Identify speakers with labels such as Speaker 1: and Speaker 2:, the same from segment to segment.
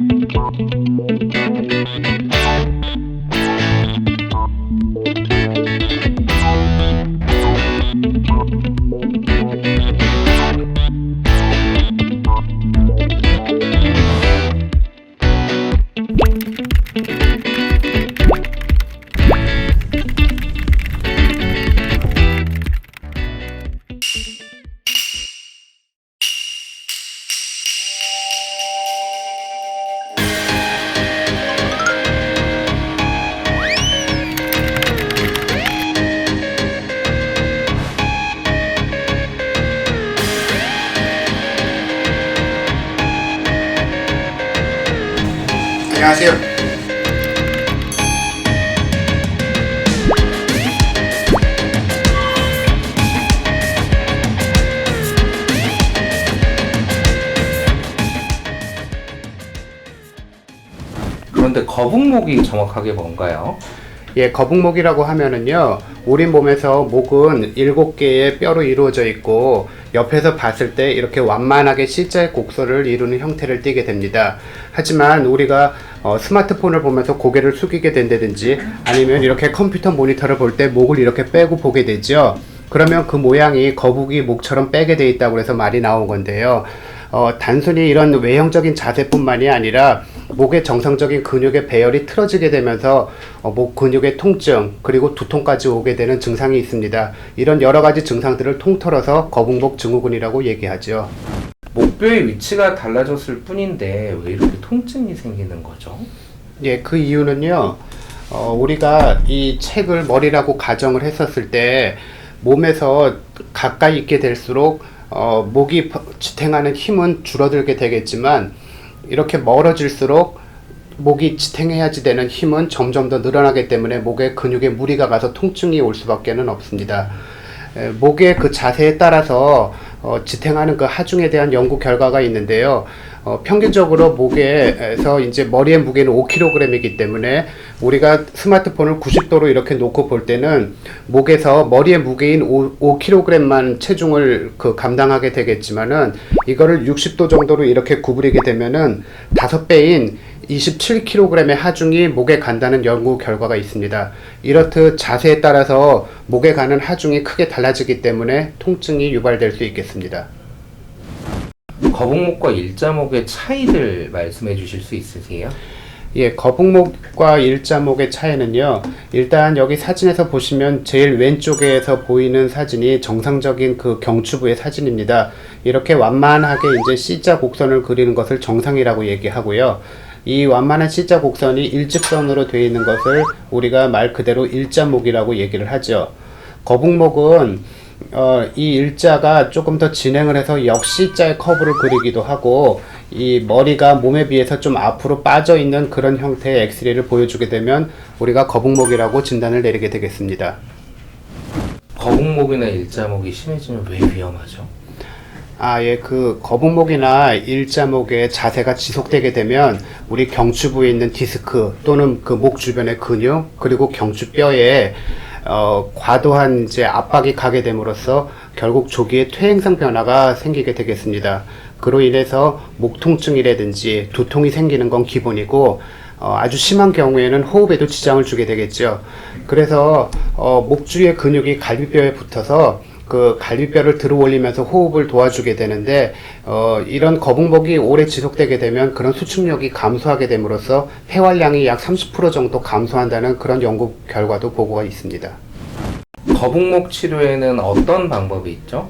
Speaker 1: Música 안녕하세요.
Speaker 2: 그런데 거북목이 정확하게 뭔가요?
Speaker 1: 예, 거북목이라고 하면은요, 우리 몸에서 목은 일곱 개의 뼈로 이루어져 있고, 옆에서 봤을 때 이렇게 완만하게 C자의 곡선을 이루는 형태를 띠게 됩니다. 하지만 우리가 어, 스마트폰을 보면서 고개를 숙이게 된다든지, 아니면 이렇게 컴퓨터 모니터를 볼 때 목을 이렇게 빼고 보게 되죠. 그러면 그 모양이 거북이 목처럼 빼게 돼 있다고 해서 말이 나온 건데요. 어, 단순히 이런 외형적인 자세뿐만이 아니라 목의 정상적인 근육의 배열이 틀어지게 되면서 어, 목 근육의 통증 그리고 두통까지 오게 되는 증상이 있습니다. 이런 여러 가지 증상들을 통틀어서 거북목 증후군이라고 얘기하죠.
Speaker 2: 목뼈의 위치가 달라졌을 뿐인데 왜 이렇게 통증이 생기는 거죠?
Speaker 1: 예, 그 이유는요. 어, 우리가 이 책을 머리라고 가정을 했었을 때 몸에서 가까이 있게 될수록 어, 목이 퍼- 지탱하는 힘은 줄어들게 되겠지만 이렇게 멀어질수록 목이 지탱해야지 되는 힘은 점점 더 늘어나기 때문에 목에 근육에 무리가 가서 통증이 올 수밖에 는 없습니다. 에, 목의 그 자세에 따라서 어, 지탱하는 그 하중에 대한 연구 결과가 있는데요. 어, 평균적으로 목에서 이제 머리의 무게는 5kg이기 때문에 우리가 스마트폰을 90도로 이렇게 놓고 볼 때는 목에서 머리의 무게인 5, 5kg만 체중을 그 감당하게 되겠지만은 이거를 60도 정도로 이렇게 구부리게 되면은 다섯 배인 27kg의 하중이 목에 간다는 연구 결과가 있습니다. 이렇듯 자세에 따라서 목에 가는 하중이 크게 달라지기 때문에 통증이 유발될 수 있겠습니다.
Speaker 2: 거북목과 일자목의 차이들 말씀해 주실 수 있으세요?
Speaker 1: 예, 거북목과 일자목의 차이는요. 일단 여기 사진에서 보시면 제일 왼쪽에서 보이는 사진이 정상적인 그 경추부의 사진입니다. 이렇게 완만하게 이제 C자 곡선을 그리는 것을 정상이라고 얘기하고요. 이 완만한 C자 곡선이 일직선으로 되어 있는 것을 우리가 말 그대로 일자목이라고 얘기를 하죠. 거북목은 어, 이 일자가 조금 더 진행을 해서 역시자의 커브를 그리기도 하고 이 머리가 몸에 비해서 좀 앞으로 빠져 있는 그런 형태의 엑스레이를 보여주게 되면 우리가 거북목이라고 진단을 내리게 되겠습니다.
Speaker 2: 거북목이나 일자목이 심해지면 왜 위험하죠?
Speaker 1: 아, 예, 그 거북목이나 일자목의 자세가 지속되게 되면 우리 경추 부에 있는 디스크 또는 그 목 주변의 근육 그리고 경추뼈에 어, 과도한 이제 압박이 가게 됨으로써 결국 조기에 퇴행성 변화가 생기게 되겠습니다. 그로 인해서 목 통증이라든지 두통이 생기는 건 기본이고 어, 아주 심한 경우에는 호흡에도 지장을 주게 되겠죠. 그래서 어, 목 주위의 근육이 갈비뼈에 붙어서 그 갈비뼈를 들어 올리면서 호흡을 도와주게 되는데 어, 이런 거북목이 오래 지속되게 되면 그런 수축력이 감소하게 됨으로써 폐활량이 약 30% 정도 감소한다는 그런 연구 결과도 보고가 있습니다.
Speaker 2: 거북목 치료에는 어떤 방법이 있죠?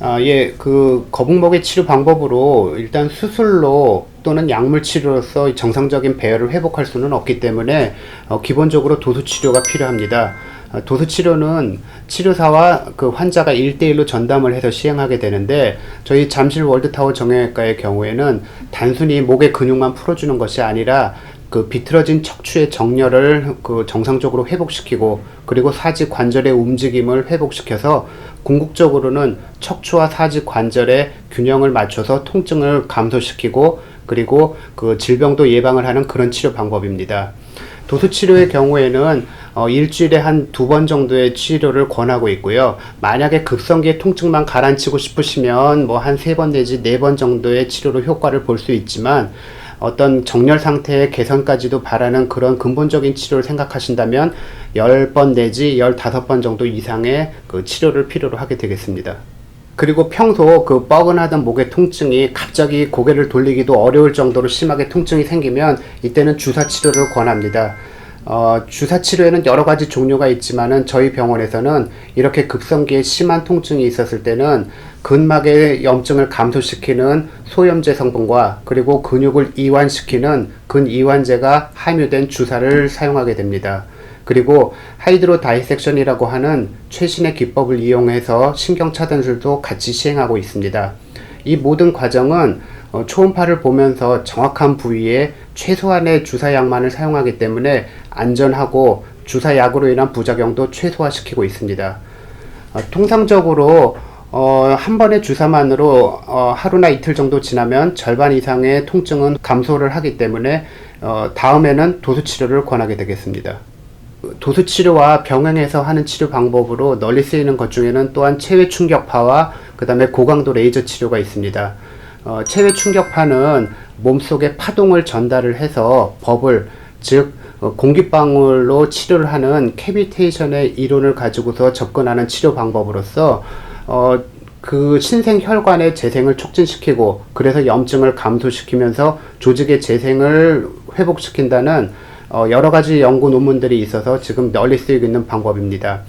Speaker 1: 아, 예, 그 거북목의 치료 방법으로 일단 수술로 또는 약물 치료로서 정상적인 배열을 회복할 수는 없기 때문에 어, 기본적으로 도수 치료가 필요합니다. 어, 도수 치료는 치료사와 그 환자가 1대1로 전담을 해서 시행하게 되는데 저희 잠실 월드타워 정형외과의 경우에는 단순히 목의 근육만 풀어주는 것이 아니라 그 비틀어진 척추의 정렬을 그 정상적으로 회복시키고 그리고 사지 관절의 움직임을 회복시켜서 궁극적으로는 척추와 사지 관절의 균형을 맞춰서 통증을 감소시키고 그리고 그 질병도 예방을 하는 그런 치료 방법입니다. 도수 치료의 경우에는 어, 일주일에 한 두 번 정도의 치료를 권하고 있고요. 만약에 급성기의 통증만 가라앉히고 싶으시면 뭐 한 세 번 내지 네 번 정도의 치료로 효과를 볼 수 있지만 어떤 정렬 상태의 개선까지도 바라는 그런 근본적인 치료를 생각하신다면 10번 내지 15번 정도 이상의 그 치료를 필요로 하게 되겠습니다. 그리고 평소 그 뻐근하던 목의 통증이 갑자기 고개를 돌리기도 어려울 정도로 심하게 통증이 생기면 이때는 주사 치료를 권합니다. 어, 주사 치료에는 여러 가지 종류가 있지만은 저희 병원에서는 이렇게 급성기에 심한 통증이 있었을 때는 근막의 염증을 감소시키는 소염제 성분과 그리고 근육을 이완시키는 근이완제가 함유된 주사를 사용하게 됩니다. 그리고 하이드로 다이섹션이라고 하는 최신의 기법을 이용해서 신경 차단술도 같이 시행하고 있습니다. 이 모든 과정은 어, 초음파를 보면서 정확한 부위에 최소한의 주사약만을 사용하기 때문에 안전하고 주사 약으로 인한 부작용도 최소화시키고 있습니다. 어, 통상적으로 어, 한 번의 주사만으로 어, 하루나 이틀 정도 지나면 절반 이상의 통증은 감소를 하기 때문에 어, 다음에는 도수 치료를 권하게 되겠습니다. 도수 치료와 병행해서 하는 치료 방법으로 널리 쓰이는 것 중에는 또한 체외 충격파와 그 다음에 고강도 레이저 치료가 있습니다. 어, 체외 충격파는 몸속에 파동을 전달을 해서 버블, 즉 어, 공기방울로 치료를 하는 캐비테이션의 이론을 가지고서 접근하는 치료 방법으로서 어, 그 신생 혈관의 재생을 촉진시키고 그래서 염증을 감소시키면서 조직의 재생을 회복시킨다는 어, 여러 가지 연구 논문들이 있어서 지금 널리 쓰이고 있는 방법입니다.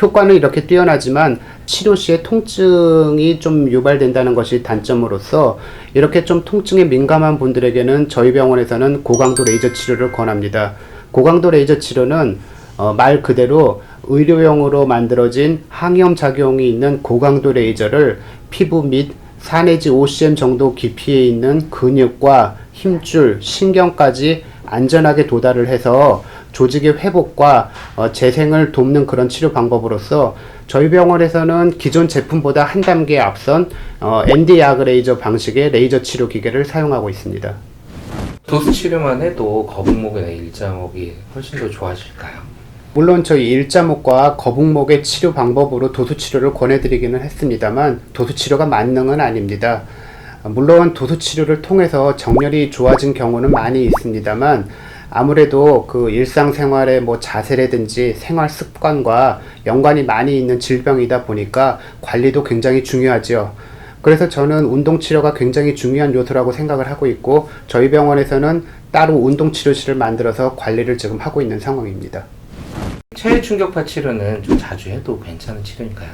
Speaker 1: 효과는 이렇게 뛰어나지만 치료 시에 통증이 좀 유발된다는 것이 단점으로서 이렇게 좀 통증에 민감한 분들에게는 저희 병원에서는 고강도 레이저 치료를 권합니다. 고강도 레이저 치료는 어, 말 그대로 의료용으로 만들어진 항염 작용이 있는 고강도 레이저를 피부 및 4 내지 5cm 정도 깊이에 있는 근육과 힘줄, 신경까지 안전하게 도달을 해서 조직의 회복과 어, 재생을 돕는 그런 치료 방법으로서 저희 병원에서는 기존 제품보다 한 단계 앞선 어, ND 야그 레이저 방식의 레이저 치료 기계를 사용하고 있습니다.
Speaker 2: 도수 치료만 해도 거북목이나 일자목이 훨씬 더 좋아질까요?
Speaker 1: 물론 저희 일자목과 거북목의 치료 방법으로 도수 치료를 권해드리기는 했습니다만 도수 치료가 만능은 아닙니다. 물론 도수 치료를 통해서 정렬이 좋아진 경우는 많이 있습니다만 아무래도 그 일상생활의 뭐 자세라든지 생활 습관과 연관이 많이 있는 질병이다 보니까 관리도 굉장히 중요하죠. 그래서 저는 운동 치료가 굉장히 중요한 요소라고 생각을 하고 있고 저희 병원에서는 따로 운동 치료실을 만들어서 관리를 지금 하고 있는 상황입니다.
Speaker 2: 체외 충격파 치료는 좀 자주 해도 괜찮은 치료인가요?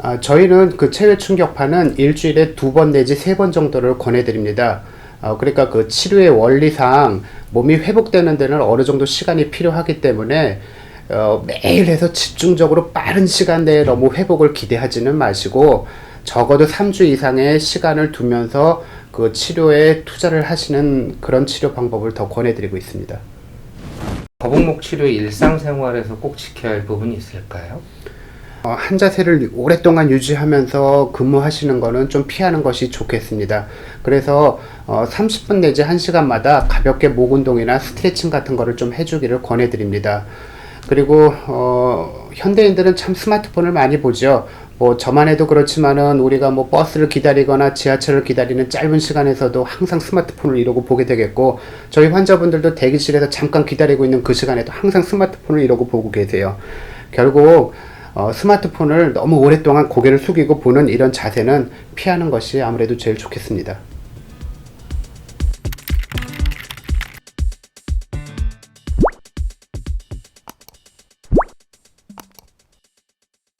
Speaker 1: 아, 저희는 그 체외 충격파는 일주일에 두 번 내지 세 번 정도를 권해드립니다. 어, 그러니까 그 치료의 원리상 몸이 회복되는 데는 어느 정도 시간이 필요하기 때문에 어, 매일 해서 집중적으로 빠른 시간 내에 너무 회복을 기대하지는 마시고 적어도 3주 이상의 시간을 두면서 그 치료에 투자를 하시는 그런 치료 방법을 더 권해드리고 있습니다.
Speaker 2: 거북목 치료의 일상생활에서 꼭 지켜야 할 부분이 있을까요?
Speaker 1: 어, 한 자세를 오랫동안 유지하면서 근무하시는 거는 좀 피하는 것이 좋겠습니다. 그래서 어, 30분 내지 1시간마다 가볍게 목 운동이나 스트레칭 같은 거를 좀 해주기를 권해드립니다. 그리고 어, 현대인들은 참 스마트폰을 많이 보죠. 뭐 저만 해도 그렇지만은 우리가 뭐 버스를 기다리거나 지하철을 기다리는 짧은 시간에서도 항상 스마트폰을 이러고 보게 되겠고 저희 환자분들도 대기실에서 잠깐 기다리고 있는 그 시간에도 항상 스마트폰을 이러고 보고 계세요. 결국 어, 스마트폰을 너무 오랫동안 고개를 숙이고 보는 이런 자세는 피하는 것이 아무래도 제일 좋겠습니다.